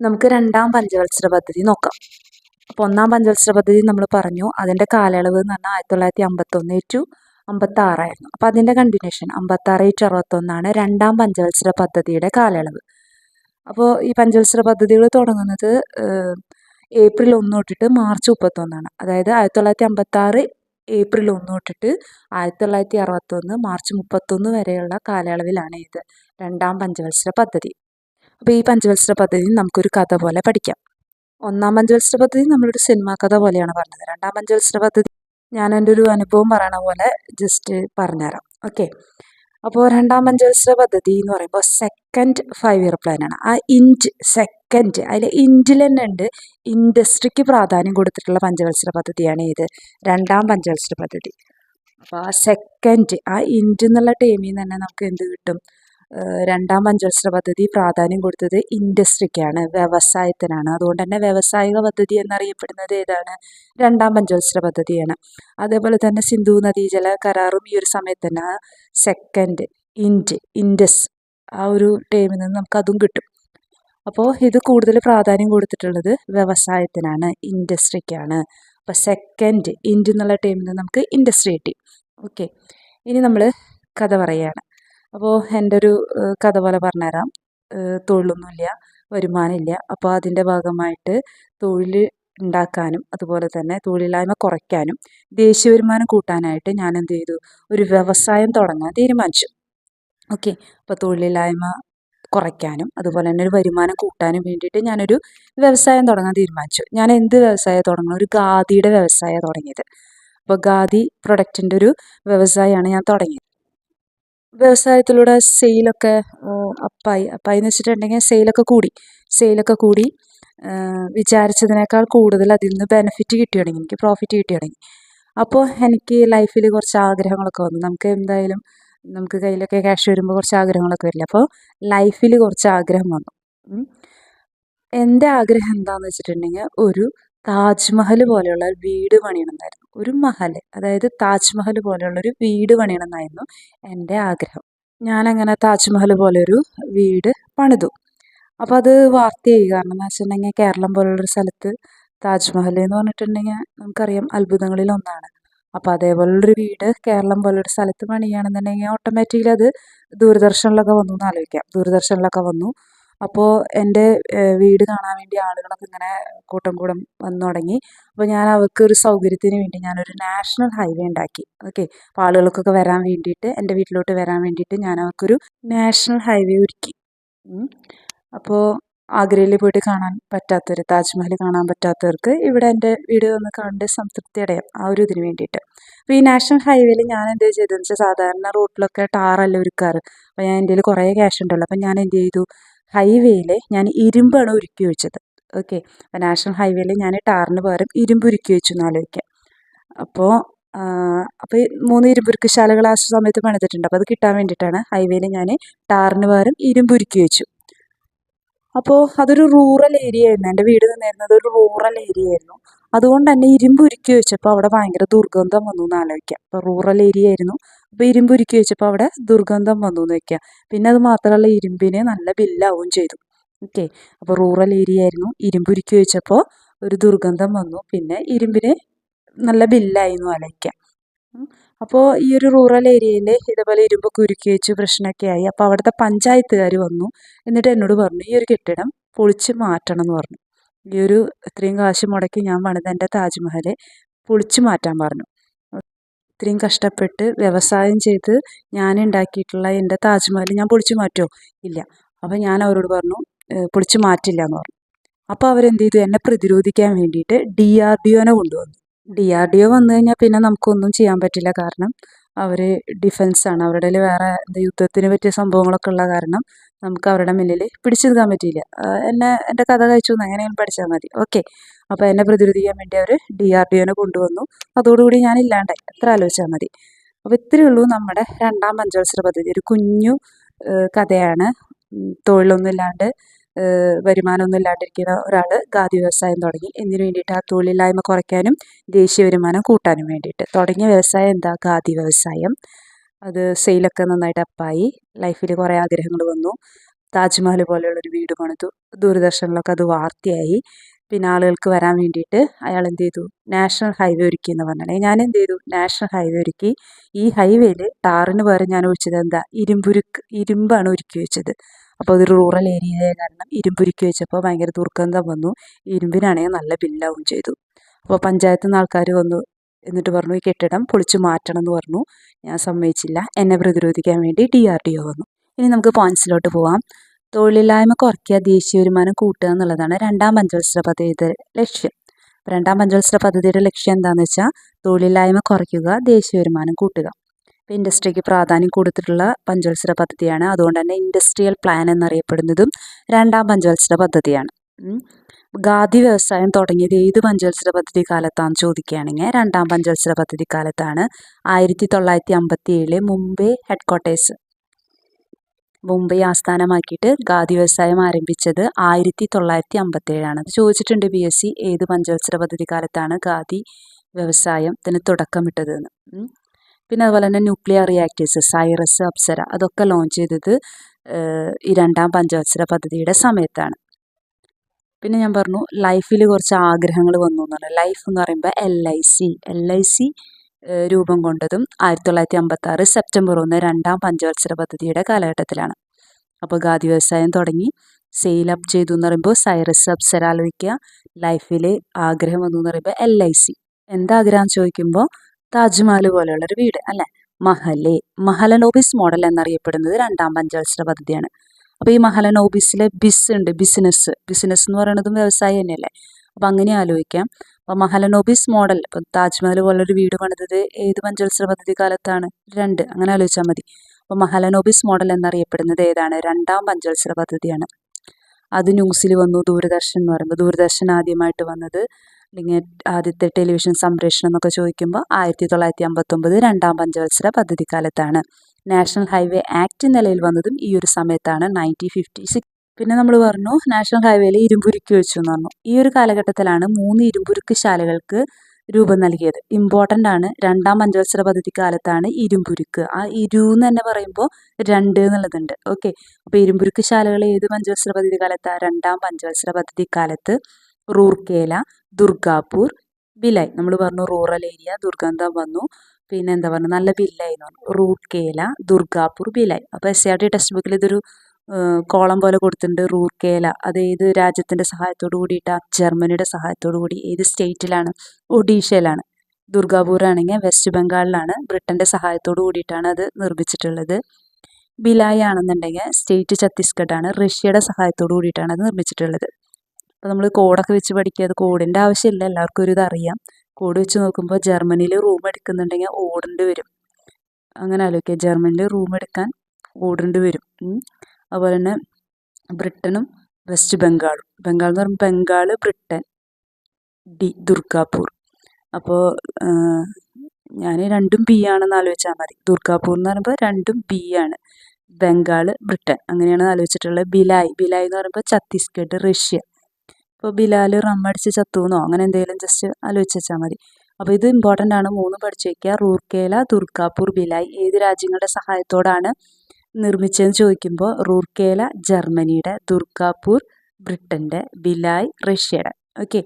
നമുക്ക് രണ്ടാം പഞ്ചവത്സര പദ്ധതി നോക്കാം. അപ്പോൾ ഒന്നാം പഞ്ചവത്സര പദ്ധതി നമ്മൾ പറഞ്ഞു. അതിന്റെ കാലയളവ് എന്ന് പറഞ്ഞാൽ ആയിരത്തി തൊള്ളായിരത്തി അമ്പത്തൊന്ന് ടു അമ്പത്താറായിരുന്നു അപ്പോൾ അതിന്റെ കണ്ടിന്യൂഷൻ അമ്പത്താറ് ടു അറുപത്തൊന്നാണ് രണ്ടാം പഞ്ചവത്സര പദ്ധതിയുടെ കാലയളവ്. അപ്പോൾ ഈ പഞ്ചവത്സര പദ്ധതികൾ തുടങ്ങുന്നത് ഏപ്രിൽ ഒന്ന് തൊട്ടിട്ട് മാർച്ച് മുപ്പത്തൊന്നാണ്. അതായത് ആയിരത്തി തൊള്ളായിരത്തി അമ്പത്താറ് ഏപ്രിൽ ഒന്ന് തൊട്ടിട്ട് ആയിരത്തി തൊള്ളായിരത്തി അറുപത്തൊന്ന് മാർച്ച് മുപ്പത്തൊന്ന് വരെയുള്ള കാലയളവിലാണ് ഇത് രണ്ടാം പഞ്ചവത്സര പദ്ധതി. അപ്പോൾ ഈ പഞ്ചവത്സര പദ്ധതി നമുക്കൊരു കഥ പോലെ പഠിക്കാം. ഒന്നാം പഞ്ചവത്സര പദ്ധതി നമ്മളൊരു സിനിമാ കഥ പോലെയാണ് പറഞ്ഞത്. രണ്ടാം പഞ്ചവത്സര പദ്ധതി ഞാൻ എന്റെ ഒരു അനുഭവം പറയണ പോലെ ജസ്റ്റ് പറഞ്ഞുതരാം. ഓക്കെ അപ്പോൾ രണ്ടാം പഞ്ചവത്സര പദ്ധതി എന്ന് പറയുമ്പോൾ സെക്കൻഡ് ഫൈവ് ഇയർ പ്ലാൻ ആണ്. ആ ഇഞ്ച് സെക്കൻഡ് അതിൽ ഇഞ്ചിൽ തന്നെ ഉണ്ട്. ഇൻഡസ്ട്രിക്ക് പ്രാധാന്യം കൊടുത്തിട്ടുള്ള പഞ്ചവത്സര പദ്ധതിയാണ് ഇത്. രണ്ടാം പഞ്ചവത്സര പദ്ധതി. അപ്പോൾ ആ സെക്കൻഡ് ആ ഇഞ്ച് എന്നുള്ള ടീമിൽ നിന്ന് തന്നെ നമുക്ക് എന്ത് കിട്ടും? രണ്ടാം പഞ്ചവത്സര പദ്ധതി പ്രാധാന്യം കൊടുത്തത് ഇൻഡസ്ട്രിക്കാണ് വ്യവസായത്തിനാണ്. അതുകൊണ്ട് തന്നെ വ്യവസായിക പദ്ധതി എന്നറിയപ്പെടുന്നത് ഏതാണ്? രണ്ടാം പഞ്ചവത്സര പദ്ധതിയാണ്. അതേപോലെ തന്നെ സിന്ധു നദീജല കരാറും ഈ ഒരു സമയത്ത് തന്നെ സെക്കൻഡ് ഇൻഡ് ഇൻഡസ് ആ ഒരു ടൈമിൽ നിന്ന് നമുക്ക് അതും കിട്ടും. അപ്പോൾ ഇത് കൂടുതൽ പ്രാധാന്യം കൊടുത്തിട്ടുള്ളത് വ്യവസായത്തിനാണ് ഇൻഡസ്ട്രിക്കാണ്. അപ്പോൾ സെക്കൻഡ് ഇൻഡ് എന്നുള്ള ടൈമിൽ നിന്ന് നമുക്ക് ഇൻഡസ്ട്രി കിട്ടി. ഓക്കെ ഇനി നമ്മൾ കഥ പറയുകയാണ്. അപ്പോൾ എന്റെ ഒരു കഥ പോലെ പറഞ്ഞുതരാം. തൊഴിലൊന്നുമില്ല വരുമാനമില്ല. അപ്പോൾ അതിന്റെ ഭാഗമായിട്ട് തൊഴിൽ ഉണ്ടാക്കാനും അതുപോലെ തന്നെ തൊഴിലില്ലായ്മ കുറയ്ക്കാനും ദേശീയ വരുമാനം കൂട്ടാനായിട്ട് ഞാൻ എന്ത് ചെയ്തു? ഒരു വ്യവസായം തുടങ്ങാൻ തീരുമാനിച്ചു. ഓക്കെ. അപ്പോൾ തൊഴിലില്ലായ്മ കുറയ്ക്കാനും അതുപോലെ തന്നെ ഒരു വരുമാനം കൂട്ടാനും വേണ്ടിയിട്ട് ഞാനൊരു വ്യവസായം തുടങ്ങാൻ തീരുമാനിച്ചു. ഞാൻ എന്ത് വ്യവസായം തുടങ്ങണം? ഒരു ഖാദിയുടെ വ്യവസായം തുടങ്ങിയത്. അപ്പോൾ ഖാദി പ്രൊഡക്റ്റിന്റെ ഒരു വ്യവസായമാണ് ഞാൻ തുടങ്ങിയത്. വ്യവസായത്തിലൂടെ സെയിലൊക്കെ അപ്പായി അപ്പായി. എന്ന് വെച്ചിട്ടുണ്ടെങ്കിൽ സെയിലൊക്കെ കൂടി. സെയിലൊക്കെ കൂടി വിചാരിച്ചതിനേക്കാൾ കൂടുതൽ അതിൽ നിന്ന് ബെനിഫിറ്റ് കിട്ടി തുടങ്ങി. എനിക്ക് പ്രോഫിറ്റ് കിട്ടി തുടങ്ങി. അപ്പോൾ എനിക്ക് ലൈഫിൽ കുറച്ച് ആഗ്രഹങ്ങളൊക്കെ വന്നു. നമുക്ക് എന്തായാലും നമുക്ക് കയ്യിലൊക്കെ ക്യാഷ് വരുമ്പോൾ കുറച്ച് ആഗ്രഹങ്ങളൊക്കെ വരില്ല? അപ്പോൾ ലൈഫിൽ കുറച്ച് ആഗ്രഹം വന്നു. എന്റെ ആഗ്രഹം എന്താണെന്ന് വെച്ചിട്ടുണ്ടെങ്കിൽ ഒരു താജ്മഹൽ പോലെയുള്ള വീട് പണിയണമെന്നായിരുന്നു ഒരു മഹൽ അതായത് താജ്മഹൽ പോലെയുള്ള ഒരു വീട് പണിയണമെന്നായിരുന്നു എന്റെ ആഗ്രഹം. ഞാനങ്ങനെ താജ്മഹൽ പോലെ ഒരു വീട് പണിതു. അപ്പോൾ അത് വാർത്തയായി കാരണം എന്ന് വെച്ചിട്ടുണ്ടെങ്കിൽ കേരളം പോലുള്ളൊരു സ്ഥലത്ത് താജ്മഹൽ എന്ന് പറഞ്ഞിട്ടുണ്ടെങ്കിൽ നമുക്കറിയാം അത്ഭുതങ്ങളിൽ ഒന്നാണ്. അപ്പോൾ അതേപോലുള്ളൊരു വീട് കേരളം പോലൊരു സ്ഥലത്ത് പണിയുകയാണെന്നുണ്ടെങ്കിൽ ഓട്ടോമാറ്റിക്കലി അത് ദൂരദർശനിലൊക്കെ വന്നു എന്ന് ആലോചിക്കാം. ദൂരദർശനിലൊക്കെ വന്നു. അപ്പോൾ എന്റെ വീട് കാണാൻ വേണ്ടി ആളുകളൊക്കെ ഇങ്ങനെ കൂട്ടം കൂടം വന്നു തുടങ്ങി. അപ്പോൾ ഞാൻ അവർക്ക് ഒരു സൗകര്യത്തിന് വേണ്ടി ഞാനൊരു നാഷണൽ ഹൈവേ ഉണ്ടാക്കി. ഓക്കെ? അപ്പോൾ ആളുകൾക്കൊക്കെ വരാൻ വേണ്ടിയിട്ട് എന്റെ വീട്ടിലോട്ട് വരാൻ വേണ്ടിയിട്ട് ഞാൻ അവർക്കൊരു നാഷണൽ ഹൈവേ ഒരുക്കി. അപ്പോൾ ആഗ്രയിൽ പോയിട്ട് കാണാൻ പറ്റാത്തവർ താജ്മഹൽ കാണാൻ പറ്റാത്തവർക്ക് ഇവിടെ എന്റെ വീട് ഒന്ന് കണ്ട് സംതൃപ്തി അടയാം ആ ഒരു ഇതിന് വേണ്ടിയിട്ട്. അപ്പോൾ ഈ നാഷണൽ ഹൈവേയിൽ ഞാൻ എന്ത് ചെയ്തതെന്ന് വെച്ചാൽ സാധാരണ റൂട്ടിലൊക്കെ ടാറല്ല ഒരുക്കാറ്. അപ്പോൾ ഞാൻ എന്റെ കുറേ ക്യാഷ് ഉണ്ടല്ലോ. അപ്പോൾ ഞാൻ എന്ത് ചെയ്തു? ഹൈവേയിൽ ഞാൻ ഇരുമ്പാണ് ഉരുക്കി വെച്ചത്. ഓക്കെ. അപ്പോൾ നാഷണൽ ഹൈവേയിൽ ഞാൻ ടാറിന് പകരം ഇരുമ്പ് ഉരുക്കി വെച്ചു എന്ന് ആലോചിക്കാം. അപ്പോൾ അപ്പോൾ മൂന്ന് ഇരുമ്പുരുക്കശാലകൾ ആ സമയത്ത് പണിതിട്ടുണ്ട്. അപ്പോൾ അത് കിട്ടാൻ വേണ്ടിയിട്ടാണ് ഹൈവേയിൽ ഞാൻ ടാറിന് പകരം ഇരുമ്പ് ഉരുക്കി വെച്ചു. അപ്പോൾ അതൊരു റൂറൽ ഏരിയ ആയിരുന്നു. എന്റെ വീട് നിന്നിരുന്നത് ഒരു റൂറൽ ഏരിയ ആയിരുന്നു. അതുകൊണ്ട് തന്നെ ഇരുമ്പ് ഉരുക്കി വെച്ചപ്പോൾ അവിടെ ഭയങ്കര ദുർഗന്ധം വന്നു എന്ന് ആലോചിക്കാം. അപ്പോൾ റൂറൽ ഏരിയ ആയിരുന്നു. അപ്പോൾ ഇരുമ്പ് ഉരുക്കി വെച്ചപ്പോൾ അവിടെ ദുർഗന്ധം വന്നു എന്ന് വെക്കുക പിന്നെ അത് മാത്രമല്ല ഇരുമ്പിന് നല്ല ബില്ലാവുകയും ചെയ്തു. ഓക്കെ അപ്പോൾ റൂറൽ ഏരിയ ആയിരുന്നു. ഇരുമ്പ് ഉരുക്കി വെച്ചപ്പോൾ ഒരു ദുർഗന്ധം വന്നു. പിന്നെ ഇരുമ്പിന് നല്ല ബില്ലായിരുന്നു അലയ്ക്ക അപ്പോൾ ഈ ഒരു റൂറൽ ഏരിയയിൽ ഇതേപോലെ ഇരുമ്പൊക്കെ ഉരുക്കി വെച്ച് പ്രശ്നമൊക്കെ ആയി. അപ്പോൾ അവിടുത്തെ പഞ്ചായത്തുകാർ വന്നു. എന്നിട്ട് എന്നോട് പറഞ്ഞു ഈ ഒരു കെട്ടിടം പൊളിച്ച് മാറ്റണം എന്ന് പറഞ്ഞു. ഈ ഒരു ഇത്രയും കാശ് മുടക്കി ഞാൻ പണിത എന്റെ താജ്മഹൽ പൊളിച്ച് മാറ്റാൻ പറഞ്ഞു. ഇത്രയും കഷ്ടപ്പെട്ട് വ്യവസായം ചെയ്ത് ഞാൻ ഉണ്ടാക്കിയിട്ടുള്ള എന്റെ താജ്മഹൽ ഞാൻ പൊളിച്ചു മാറ്റുമോ ഇല്ല. അപ്പോൾ ഞാൻ അവരോട് പറഞ്ഞു പൊളിച്ചു മാറ്റില്ല എന്ന് പറഞ്ഞു. അപ്പോൾ അവരെന്ത് ചെയ്തു എന്നെ പ്രതിരോധിക്കാൻ വേണ്ടിയിട്ട് ഡി ആർ ഡി ഒനെ കൊണ്ടുവന്നു. ഡി ആർ ഡി ഒ വന്നു കഴിഞ്ഞാൽ പിന്നെ നമുക്കൊന്നും ചെയ്യാൻ പറ്റില്ല. കാരണം അവർ ഡിഫൻസാണ്. അവരുടെ കയ്യിൽ വേറെ എന്താ യുദ്ധത്തിന് പറ്റിയ സംഭവങ്ങളൊക്കെ ഉള്ള കാരണം നമുക്ക് അവരുടെ മുന്നിൽ പിടിച്ചു നിൽക്കാൻ പറ്റിയില്ല എന്നെ എന്റെ കഥ കഴിച്ചു എന്ന് എങ്ങനെയും പഠിച്ചാൽ മതി. ഓക്കെ. അപ്പോൾ എന്നെ പ്രതിരോധിക്കാൻ വേണ്ടി അവർ ഡി ആർ ഡി ഒനെ കൊണ്ടുവന്നു. അതോടുകൂടി ഞാൻ ഇല്ലാണ്ടായി. അത്ര ആലോചിച്ചാൽ മതി. അപ്പോൾ ഇത്രയേ ഉള്ളൂ നമ്മുടെ രണ്ടാം പഞ്ചവത്സര പദ്ധതി. ഒരു കുഞ്ഞു കഥയാണ്. ഉം, തൊഴിലൊന്നും ഇല്ലാണ്ട് ഏഹ്, വരുമാനമൊന്നും ഇല്ലാണ്ടിരിക്കുന്ന ഒരാൾ ഖാദി വ്യവസായം തുടങ്ങി. എന്തിനു വേണ്ടിയിട്ട് ആ തൊഴിലില്ലായ്മ കുറയ്ക്കാനും ദേശീയ വരുമാനം കൂട്ടാനും വേണ്ടിയിട്ട് തുടങ്ങിയ വ്യവസായം എന്താ? ഖാദി വ്യവസായം. അത് സെയിലൊക്കെ നന്നായിട്ട് അപ്പായി. ലൈഫിൽ കുറേ ആഗ്രഹങ്ങൾ വന്നു. താജ്മഹൽ പോലെയുള്ളൊരു വീട് പണിതു. ദൂരദർശനിലൊക്കെ അത് വാർത്തയായി. പിന്നെ ആളുകൾക്ക് വരാൻ വേണ്ടിയിട്ട് അയാൾ എന്ത് ചെയ്തു? നാഷണൽ ഹൈവേ ഒരുക്കി എന്ന് പറഞ്ഞാൽ ഞാൻ എന്ത് ചെയ്തു? നാഷണൽ ഹൈവേ ഒരുക്കി. ഈ ഹൈവേയിൽ ടാറിന് പകരം ഞാൻ ഒഴിച്ചത് എന്താ? ഇരുമ്പുരുക്ക് ഇരുമ്പാണ് ഒരുക്കി വെച്ചത്. അപ്പോൾ അതൊരു റൂറൽ ഏരിയ കാരണം ഇരുമ്പുരുക്കി വെച്ചപ്പോൾ ഭയങ്കര ദുർഗന്ധം വന്നു. ഇരുമ്പിനാണെങ്കിൽ നല്ല ബില്ലാവും ചെയ്തു. അപ്പോൾ പഞ്ചായത്തിൽ നിന്ന് ആൾക്കാർ വന്നു എന്നിട്ട് പറഞ്ഞു ഈ കെട്ടിടം പൊളിച്ചു മാറ്റണം എന്ന് പറഞ്ഞു. ഞാൻ സമ്മതിച്ചില്ല. എന്നെ പ്രതിരോധിക്കാൻ വേണ്ടി ഡി ആർ ഡി ഒ വന്നു. ഇനി നമുക്ക് പോയിന്റ്സിലോട്ട് പോവാം. തൊഴിലില്ലായ്മ കുറയ്ക്കുക ദേശീയ വരുമാനം കൂട്ടുക എന്നുള്ളതാണ് രണ്ടാം പഞ്ചവത്സര പദ്ധതിയുടെ ലക്ഷ്യം. രണ്ടാം പഞ്ചവത്സര പദ്ധതിയുടെ ലക്ഷ്യം എന്താണെന്ന് വെച്ചാൽ തൊഴിലില്ലായ്മ കുറയ്ക്കുക ദേശീയ വരുമാനം കൂട്ടുക. ഇപ്പോൾ ഇൻഡസ്ട്രിക്ക് പ്രാധാന്യം കൊടുത്തിട്ടുള്ള പഞ്ചവത്സര പദ്ധതിയാണ്. അതുകൊണ്ട് തന്നെ ഇൻഡസ്ട്രിയൽ പ്ലാൻ എന്നറിയപ്പെടുന്നതും രണ്ടാം പഞ്ചവത്സര പദ്ധതിയാണ്. ഖാദി വ്യവസായം തുടങ്ങിയത് ഏത് പഞ്ചവത്സര പദ്ധതി കാലത്താണെന്ന് ചോദിക്കുകയാണെങ്കിൽ രണ്ടാം പഞ്ചവത്സര പദ്ധതി കാലത്താണ് ആയിരത്തി തൊള്ളായിരത്തി അമ്പത്തി ഏഴിലെ മുംബൈ ഹെഡ് ക്വാർട്ടേഴ്സ് മുംബൈ ആസ്ഥാനമാക്കിയിട്ട് ഖാദി വ്യവസായം ആരംഭിച്ചത് ആയിരത്തി തൊള്ളായിരത്തി അമ്പത്തേഴാണ് ചോദിച്ചിട്ടുണ്ട് ബി എസ് സി ഏത് പഞ്ചവത്സര പദ്ധതി കാലത്താണ് ഖാദി വ്യവസായത്തിന് തുടക്കമിട്ടതെന്ന് പിന്നെ അതുപോലെ തന്നെ ന്യൂക്ലിയർ റിയാക്ടേഴ്സ് സൈറസ് അപ്സര അതൊക്കെ ലോഞ്ച് ചെയ്തത് ഈ രണ്ടാം പഞ്ചവത്സര പദ്ധതിയുടെ സമയത്താണ്. പിന്നെ ഞാൻ പറഞ്ഞു ലൈഫിൽ കുറച്ച് ആഗ്രഹങ്ങൾ വന്നു എന്ന് പറഞ്ഞു ലൈഫ് എന്ന് പറയുമ്പോൾ L I C L I C രൂപം കൊണ്ടതും ആയിരത്തി തൊള്ളായിരത്തി അമ്പത്തി സെപ്റ്റംബർ ഒന്ന് രണ്ടാം പഞ്ചവത്സര പദ്ധതിയുടെ കാലഘട്ടത്തിലാണ്. അപ്പോൾ ഖാദി വ്യവസായം തുടങ്ങി. സെയിൽ അപ്പ് ചെയ്തു എന്ന് പറയുമ്പോൾ സൈറസ് അപ്സര ആലോചിക്കുക ലൈഫിൽ ആഗ്രഹം എന്ന് പറയുമ്പോൾ എൽ ഐ സി എന്താഗ്രഹം ചോദിക്കുമ്പോൾ താജ്മഹൽ പോലെയുള്ളൊരു വീട് അല്ലേ? മഹലെ മഹലനോബിസ് മോഡൽ എന്നറിയപ്പെടുന്നത് രണ്ടാം പഞ്ചവത്സര പദ്ധതിയാണ്. അപ്പോൾ ഈ മഹലനോബിസിലെ ബിസ് ഉണ്ട് ബിസിനസ് ബിസിനസ് എന്ന് പറയുന്നതും വ്യവസായം തന്നെയല്ലേ? അപ്പോൾ അങ്ങനെ ആലോചിക്കാം. അപ്പോൾ മഹലനോബിസ് മോഡൽ ഇപ്പം താജ്മഹൽ പോലൊരു വീട് പണിതത് ഏത് പഞ്ചവത്സര പദ്ധതി കാലത്താണ് രണ്ട് അങ്ങനെ ആലോചിച്ചാൽ മതി. അപ്പോൾ മഹലനോബിസ് മോഡൽ എന്നറിയപ്പെടുന്നത് ഏതാണ്? രണ്ടാം പഞ്ചവത്സര പദ്ധതിയാണ്. അത് ന്യൂസിൽ വന്നു ദൂരദർശൻ എന്ന് പറയുമ്പോൾ ദൂരദർശൻ ആദ്യമായിട്ട് വന്നത് അല്ലെങ്കിൽ ആദ്യത്തെ ടെലിവിഷൻ സംപ്രേഷണം എന്നൊക്കെ ചോദിക്കുമ്പോൾ ആയിരത്തി തൊള്ളായിരത്തി അമ്പത്തൊമ്പത് രണ്ടാം പഞ്ചവത്സര പദ്ധതി കാലത്താണ് നാഷണൽ ഹൈവേ ആക്ട് നിലയിൽ വന്നതും ഈ ഒരു സമയത്താണ് നയന്റീൻ ഫിഫ്റ്റി സിക്സ് പിന്നെ നമ്മൾ പറഞ്ഞു നാഷണൽ ഹൈവേയിൽ ഇരുമ്പുരുക്കി വെച്ചു എന്ന് പറഞ്ഞു. ഈ ഒരു കാലഘട്ടത്തിലാണ് മൂന്ന് ഇരുമ്പുരുക്ക് ശാലകൾക്ക് രൂപം നൽകിയത്. ഇമ്പോർട്ടന്റ് ആണ്. രണ്ടാം പഞ്ചവത്സര പദ്ധതി കാലത്താണ് ഇരുമ്പുരുക്ക്. ആ ഇരു എന്ന് തന്നെ പറയുമ്പോൾ രണ്ട് എന്നുള്ളതുണ്ട്. ഓക്കെ അപ്പോൾ ഇരുമ്പുരുക്ക് ശാലകൾ ഏത് പഞ്ചവത്സര പദ്ധതി കാലത്താണ് രണ്ടാം പഞ്ചവത്സര പദ്ധതി കാലത്ത് റൂർക്കേല ദുർഗാപൂർ ബിലായ് നമ്മൾ പറഞ്ഞു റൂറൽ ഏരിയ ദുർഗന്ധം വന്നു. പിന്നെ എന്താ പറയുക നല്ല ബില്ലായി എന്ന് പറഞ്ഞു. റൂർക്കേല ദുർഗാപൂർ ബിലായ് അപ്പോൾ S C R T text ബുക്കിൽ ഇതൊരു കോളം പോലെ കൊടുത്തിട്ടുണ്ട്. റൂർക്കേല അത് ഏത് രാജ്യത്തിന്റെ സഹായത്തോടു കൂടിയിട്ടാണ് ജർമ്മനിയുടെ സഹായത്തോടു കൂടി. ഏത് സ്റ്റേറ്റിലാണ്? ഒഡീഷയിലാണ്. ദുർഗാപൂർ ആണെങ്കിൽ വെസ്റ്റ് ബംഗാളിലാണ്. ബ്രിട്ടന്റെ സഹായത്തോടു കൂടിയിട്ടാണ് അത് നിർമ്മിച്ചിട്ടുള്ളത്. ബിലായ ആണെന്നുണ്ടെങ്കിൽ സ്റ്റേറ്റ് ഛത്തീസ്ഗഡാണ്. റഷ്യയുടെ സഹായത്തോടു കൂടിയിട്ടാണ് അത് നിർമ്മിച്ചിട്ടുള്ളത്. അപ്പോൾ നമ്മൾ കോഡൊക്കെ വെച്ച് പഠിക്കുക. അത് കോഡിന്റെ ആവശ്യമില്ല. എല്ലാവർക്കും ഒരു ഇതറിയാം. കോഡ് വെച്ച് നോക്കുമ്പോൾ ജർമ്മനിയിൽ റൂം എടുക്കുന്നുണ്ടെങ്കിൽ ഓടേണ്ടി വരും. അങ്ങനെ ആലോചിക്കുക. ജർമ്മനിയിൽ റൂം എടുക്കാൻ ഓടേണ്ടി വരും. അതുപോലെ തന്നെ ബ്രിട്ടനും വെസ്റ്റ് ബംഗാളും. ബംഗാൾ എന്ന് പറയുമ്പോൾ ബംഗാൾ ബ്രിട്ടൻ ഡി ദുർഗാപൂർ. അപ്പോൾ ഞാൻ രണ്ടും ബി ആണെന്ന് ആലോചിച്ചാൽ മതി. ദുർഗാപൂർ എന്ന് പറയുമ്പോൾ രണ്ടും ബി ആണ്. ബംഗാൾ ബ്രിട്ടൻ. അങ്ങനെയാണ് ആലോചിച്ചിട്ടുള്ളത്. ബിലായ്. ബിലായ് എന്ന് പറയുമ്പോൾ ഛത്തീസ്ഗഡ് റഷ്യ. അപ്പോൾ ബിലാൽ റമ്മടിച്ച് ചത്തുവെന്നോ അങ്ങനെ എന്തെങ്കിലും ജസ്റ്റ് ആലോചിച്ച് വെച്ചാൽ മതി. അപ്പോൾ ഇത് ഇമ്പോർട്ടന്റ് ആണ്. മൂന്ന് പഠിച്ചു വയ്ക്കുക റൂർക്കേല ദുർഗാപൂർ ബിലായ്. ഏത് രാജ്യങ്ങളുടെ സഹായത്തോടാണ് നിർമ്മിച്ചതെന്ന് ചോദിക്കുമ്പോൾ റൂർക്കേല ജർമ്മനിയുടെ ദുർഗാപൂർ ബ്രിട്ടന്റെ ബിലായ് റഷ്യയുടെ. ഓക്കെ.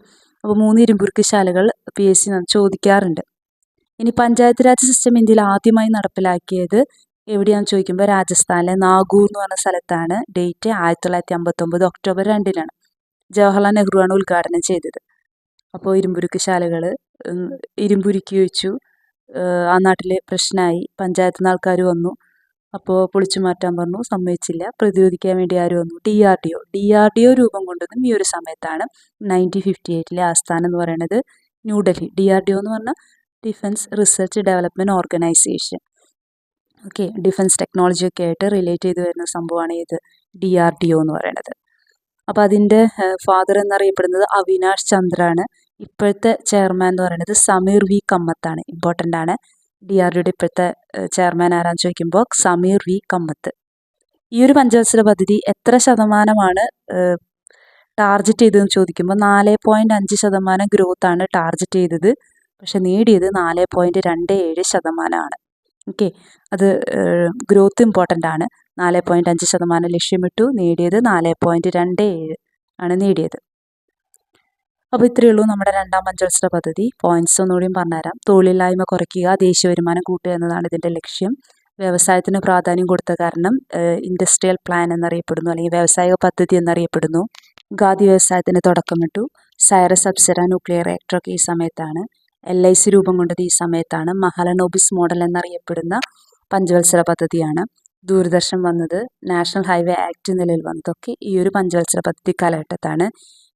അപ്പോൾ മൂന്ന് ഇരുമ്പുരുക്ക് ശാലകൾ പി എസ് സി ചോദിക്കാറുണ്ട്. ഇനി പഞ്ചായത്ത് രാജ് സിസ്റ്റം ഇന്ത്യയിൽ ആദ്യമായി നടപ്പിലാക്കിയത് എവിടെയാണെന്ന് ചോദിക്കുമ്പോൾ രാജസ്ഥാനിലെ നാഗൂർ എന്ന് പറഞ്ഞ സ്ഥലത്താണ്. ഡേറ്റ് ആയിരത്തി തൊള്ളായിരത്തി അമ്പത്തൊമ്പത് ഒക്ടോബർ രണ്ടിനാണ്. ജവഹർലാൽ നെഹ്റുവാണ് ഉദ്ഘാടനം ചെയ്തത്. അപ്പോൾ ഇരുമ്പുരുക്ക് ശാലകൾ ഇരുമ്പുരുക്കി വെച്ചു. ആ നാട്ടിലെ പ്രശ്നമായി പഞ്ചായത്തിൽ നിന്ന് ആൾക്കാർ വന്നു. അപ്പോൾ പൊളിച്ചു മാറ്റാൻ പറഞ്ഞു സമ്മതിച്ചില്ല. പ്രതിരോധിക്കാൻ വേണ്ടി ആര് വന്നു? D R D O D R D O രൂപം കൊണ്ടതും ഈ ഒരു സമയത്താണ് നയന്റീൻ ഫിഫ്റ്റി എയ്റ്റിലെ ആസ്ഥാനം എന്ന് പറയുന്നത് New Delhi D R D O എന്ന് പറഞ്ഞാൽ defence research development organisation okay defence technology ഒക്കെ ആയിട്ട് റിലേറ്റ് ചെയ്ത് വരുന്ന സംഭവമാണ് ഇത് ഡി ആർ ഡി ഒ എന്ന് പറയുന്നത് അപ്പോൾ അതിന്റെ ഫാദർ എന്നറിയപ്പെടുന്നത് അവിനാഷ് ചന്ദ്രാണ്. ഇപ്പോഴത്തെ ചെയർമാൻ എന്ന് പറയുന്നത് സമീർ വി കമ്മത്താണ്. ഇമ്പോർട്ടന്റ് ആണ്. ഡി ആർ ഡിയുടെ ഇപ്പോഴത്തെ ചെയർമാൻ ആരാന്ന് ചോദിക്കുമ്പോൾ സമീർ വി. കമ്മത്ത്. ഈ ഒരു പഞ്ചവത്സര പദ്ധതി എത്ര ശതമാനമാണ് ടാർജറ്റ് ചെയ്തതെന്ന് ചോദിക്കുമ്പോൾ നാല് പോയിന്റ് അഞ്ച് ശതമാനം ഗ്രോത്താണ് ടാർജറ്റ് ചെയ്തത്. പക്ഷെ നേടിയത് നാല് പോയിന്റ് രണ്ട് ഏഴ് ശതമാനമാണ്. ഓക്കെ. അത് ഗ്രോത്ത് ഇമ്പോർട്ടന്റ് ആണ്. നാല് പോയിന്റ് അഞ്ച് ശതമാനം ലക്ഷ്യമിട്ടു നേടിയത് നാല് പോയിന്റ് രണ്ട് ഏഴ് ആണ് നേടിയത്. അപ്പോൾ ഇത്രയേ ഉള്ളൂ നമ്മുടെ രണ്ടാം പഞ്ചവത്സര പദ്ധതി. പോയിന്റ്സ് ഒന്നുകൂടിയും പറഞ്ഞുതരാം. തൊഴിലില്ലായ്മ കുറയ്ക്കുക ദേശീയ വരുമാനം കൂട്ടുക എന്നതാണ് ഇതിന്റെ ലക്ഷ്യം. വ്യവസായത്തിന് പ്രാധാന്യം കൊടുത്ത കാരണം ഇൻഡസ്ട്രിയൽ പ്ലാൻ എന്നറിയപ്പെടുന്നു അല്ലെങ്കിൽ വ്യാവസായിക പദ്ധതി എന്നറിയപ്പെടുന്നു. ഖാദി വ്യവസായത്തിന് തുടക്കമിട്ടു. സൈറസ് അപ്സര ന്യൂക്ലിയർ റിയാക്ടറൊക്കെ ഈ സമയത്താണ്. എൽ ഐ സി രൂപം കൊണ്ടത് ഈ സമയത്താണ്. മഹലനോബിസ് മോഡൽ എന്നറിയപ്പെടുന്ന പഞ്ചവത്സര പദ്ധതിയാണ്. ദൂരദർശൻ വന്നത് നാഷണൽ ഹൈവേ ആക്ട് നിലയിൽ വന്നതൊക്കെ ഈ ഒരു പഞ്ചവത്സര പദ്ധതി കാലഘട്ടത്താണ്.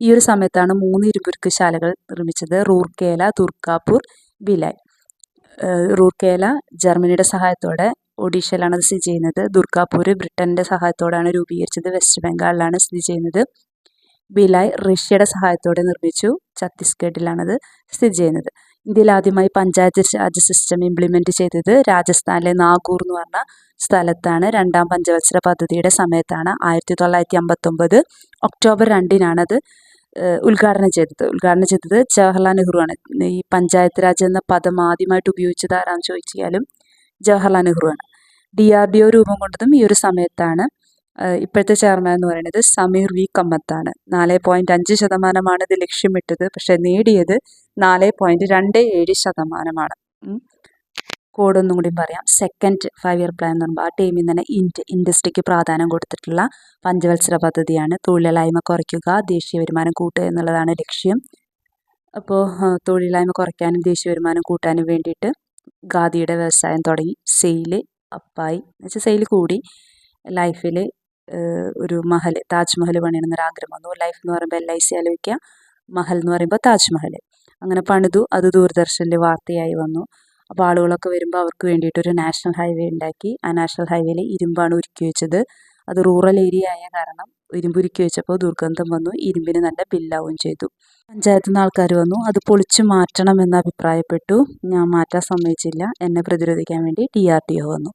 ഈ ഒരു സമയത്താണ് മൂന്ന് ഇരുമ്പുരുക്ക് ശാലകൾ നിർമ്മിച്ചത്. റൂർക്കേല ദുർഗാപൂർ ബിലായ് റൂർക്കേല ജർമ്മനിയുടെ സഹായത്തോടെ ഒഡീഷയിലാണ് അത് സ്ഥിതി ചെയ്യുന്നത്. ദുർഗാപൂർ ബ്രിട്ടന്റെ സഹായത്തോടെയാണ് രൂപീകരിച്ചത്. വെസ്റ്റ് ബംഗാളിലാണ് സ്ഥിതി ചെയ്യുന്നത്. ബിലായ് റഷ്യയുടെ സഹായത്തോടെ നിർമ്മിച്ചു. ഛത്തീസ്ഗഡിലാണത് സ്ഥിതി ചെയ്യുന്നത്. ഇന്ത്യയിൽ ആദ്യമായി പഞ്ചായത്ത് രാജ് സിസ്റ്റം ഇംപ്ലിമെന്റ് ചെയ്തത് രാജസ്ഥാനിലെ നാഗൂർ എന്ന് പറഞ്ഞ സ്ഥലത്താണ്. രണ്ടാം പഞ്ചവത്സര പദ്ധതിയുടെ സമയത്താണ് ആയിരത്തി തൊള്ളായിരത്തി അമ്പത്തൊമ്പത് ഒക്ടോബർ രണ്ടിനാണത് ഉദ്ഘാടനം ചെയ്തത്. ഉദ്ഘാടനം ചെയ്തത് ജവഹർലാൽ ആണ്. ഈ പഞ്ചായത്ത് രാജ് എന്ന പദം ആദ്യമായിട്ട് ഉപയോഗിച്ചത് ആരാന്ന് ചോദിച്ചാലും ജവഹർലാൽ നെഹ്റുവാണ് ഡി ആർ ഡി ഒ രൂപം കൊണ്ടതും ഈ ഒരു സമയത്താണ്. ഇപ്പോഴത്തെ ചെയർമാൻ എന്ന് പറയുന്നത് സമീർ വി. കമ്മത്താണ്. നാല് പോയിന്റ് അഞ്ച് ശതമാനമാണ് ഇത് ലക്ഷ്യമിട്ടത്. പക്ഷേ നേടിയത് നാല് പോയിന്റ് രണ്ട് ഏഴ് ശതമാനമാണ്. കോഡ് ഒന്നും കൂടി പറയാം. സെക്കൻഡ് ഫൈവ് ഇയർ പ്ലാൻ എന്ന് പറയുമ്പോൾ ആ ടീമിൽ തന്നെ ഇൻഡ് ഇൻഡസ്ട്രിക്ക് പ്രാധാന്യം കൊടുത്തിട്ടുള്ള പഞ്ചവത്സര പദ്ധതിയാണ്. തൊഴിലില്ലായ്മ കുറയ്ക്കുക ദേശീയ വരുമാനം കൂട്ടുക എന്നുള്ളതാണ് ലക്ഷ്യം. അപ്പോൾ തൊഴിലില്ലായ്മ കുറയ്ക്കാനും ദേശീയ വരുമാനം കൂട്ടാനും വേണ്ടിയിട്ട് ഖാദിയുടെ വ്യവസായം തുടങ്ങി. സെയിൽ അപ്പായി എന്നുവെച്ചാൽ സെയിൽ കൂടി. ലൈഫിൽ ഒരു മഹൽ താജ്മഹൽ പണിയണമെന്നൊരു ആഗ്രഹം വന്നു. ലൈഫ് എന്ന് പറയുമ്പോൾ എൽ ഐ സി ആലോചിക്കുക. മഹൽ എന്ന് പറയുമ്പോൾ താജ്മഹൽ അങ്ങനെ പണിതു. അത് ദൂരദർശനിൽ വാർത്തയായി വന്നു. അപ്പോൾ ആളുകളൊക്കെ വരുമ്പോൾ അവർക്ക് വേണ്ടിയിട്ട് ഒരു നാഷണൽ ഹൈവേ ഉണ്ടാക്കി. ആ നാഷണൽ ഹൈവേയിൽ ഇരുമ്പാണ് ഉരുക്കി വെച്ചത്. അത് റൂറൽ ഏരിയ ആയ കാരണം ഇരുമ്പ് ഉരുക്കി വെച്ചപ്പോൾ ദുർഗന്ധം വന്നു. ഇരുമ്പിന് നല്ല ബില്ലാവുകയും ചെയ്തു. പഞ്ചായത്തിൽ നിന്ന് ആൾക്കാർ വന്നു. അത് പൊളിച്ചു മാറ്റണം എന്ന് അഭിപ്രായപ്പെട്ടു. ഞാൻ മാറ്റാൻ സമ്മതിച്ചില്ല. എന്നെ പ്രതിരോധിക്കാൻ വേണ്ടി ടി ആർ ടി ഒ വന്നു.